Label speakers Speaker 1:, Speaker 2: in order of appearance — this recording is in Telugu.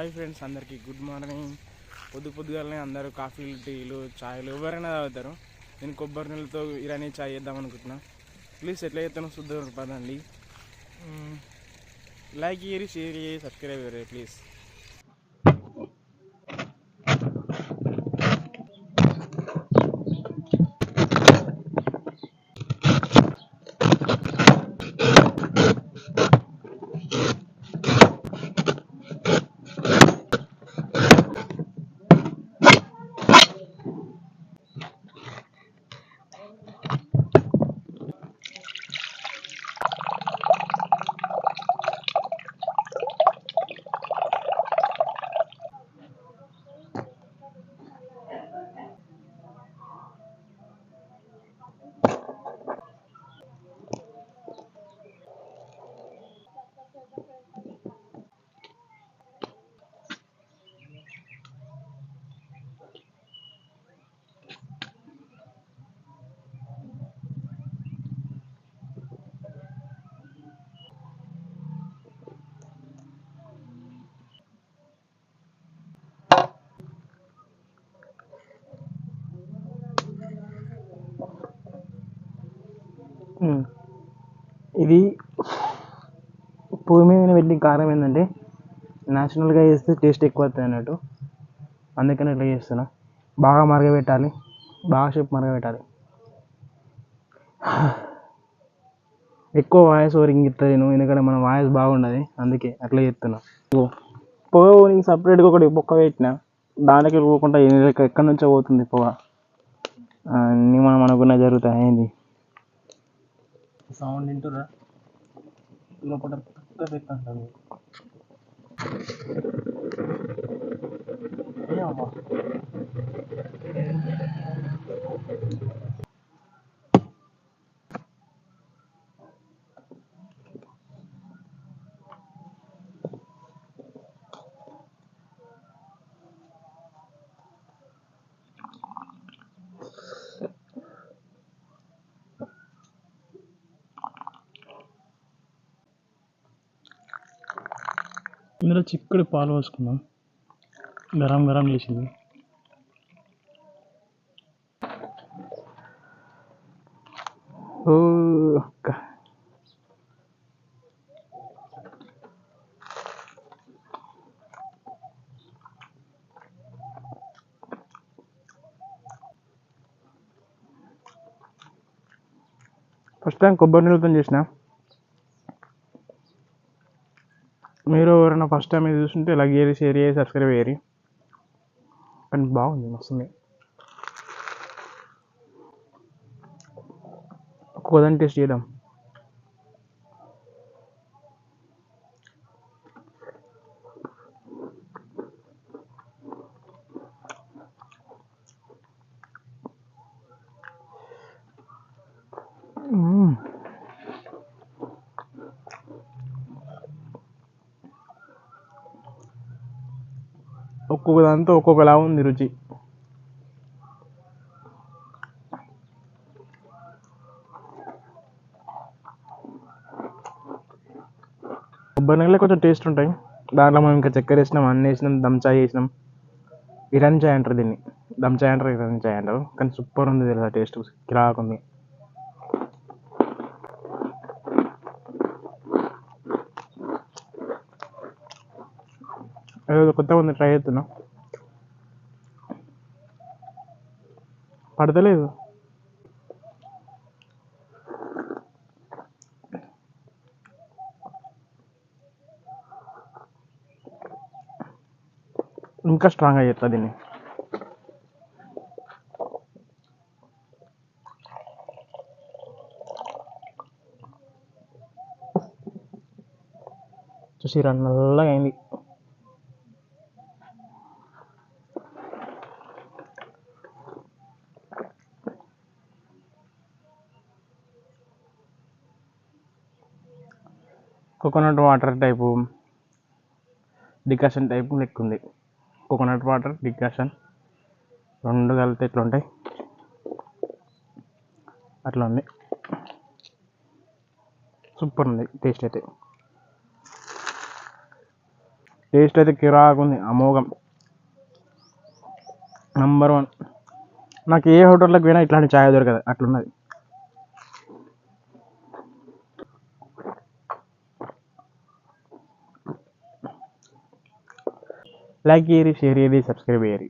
Speaker 1: హాయ్ ఫ్రెండ్స్ అందరికీ గుడ్ మార్నింగ్. పొద్దు పొద్దుగాలనే అందరూ కాఫీలు టీలు చాయ్లు ఎవరైనా తాగుతారు. నేను కొబ్బరి నీళ్ళతో ఇరానీ చాయ్ చేద్దాం అనుకుంటున్నా. ప్లీజ్ ఎట్లా చేస్తానో శుద్ధ పదండి. లైక్ చేయరు షేర్ చేయి సబ్స్క్రైబ్ చేయరు ప్లీజ్. ఇది పొయ్యి మీద పెట్టిన కారణం ఏంటంటే న్యాచురల్గా చేస్తే టేస్ట్ ఎక్కువ వస్తుంది అన్నట్టు. అందుకని ఇట్లా చేస్తున్నా. బాగా మరగబెట్టాలి. బాగా సేపు మరగబెట్టాలి. ఎక్కువ వాయిస్ ఓరింగ్ ఇస్తాను నేను ఎందుకంటే మన వాయిస్ బాగుండదు. అందుకే అట్లా చెప్తున్నా పొగ ఓరింగ్ సపరేట్గా ఒకటి బొక్క పెట్టినా. దానికి పోకుండా ఎక్కడి నుంచో పోతుంది పొగ. అన్నీ మనం అనుకున్న జరుగుతాయి. ఏంది? సౌండ్ వింటురా లోపల పెద్ద పెట్టంటారు ఇందులో చిక్కుడు పాలు పోసుకుందాం. గరం గరం చేసింది. ఓ అక్క. ఫస్ట్ టైం కొబ్బరి నీళ్ళతో చేసిన మీరు ఎవరైనా ఫస్ట్ టైం ఇది చూస్తుంటే లైక్ చేయరి షేర్ చేసి సబ్స్క్రైబ్ చేయరి కానీ బాగుంది మస్తుంది. ఒక్కొక్కదాన్ని టేస్ట్ చేద్దాం. ఒక్కొక్క దాంతో ఒక్కొక్కలా ఉంది రుచి. కొబ్బరి నీళ్ళే కొంచెం టేస్ట్ ఉంటాయి. దాంట్లో మనం ఇంకా చక్కెర వేసినాం అన్నీ వేసినాం దమ్ చాయ్ వేసినాం. ఇరానీ చాయ్ అంటారు దీన్ని. దమ్ చాయ్ అంటారు ఇరానీ చాయ్ అంటారు. కానీ సూపర్ ఉంది తెలుసా టేస్ట్ కిరాక్ ఉంది ఏదో కొత్తగా ఉంది ట్రై చేస్తున్నా పడతలేదు ఇంకా స్ట్రాంగ్ అయ్యేట్లా దీన్ని చూసిరా నల్లగా అయింది coconut water type decoction type లెక్క ఉంది కోకోనట్ వాటర్ డికాషన్ రెండు కలిపితే ఎట్లా ఉంటాయి అట్లా ఉంది. సూపర్ ఉంది టేస్ట్ అయితే. టేస్ట్ అయితే కిరాకుంది అమోఘం. నంబర్ వన్ నాకు ఏ హోటల్లోకి పోయినా ఇట్లాంటి ఛాయ్ దొరకదు అట్లున్నది. లైక్ చేయరి షేర్ చేయరి సబ్స్క్రైబ్ చేయరి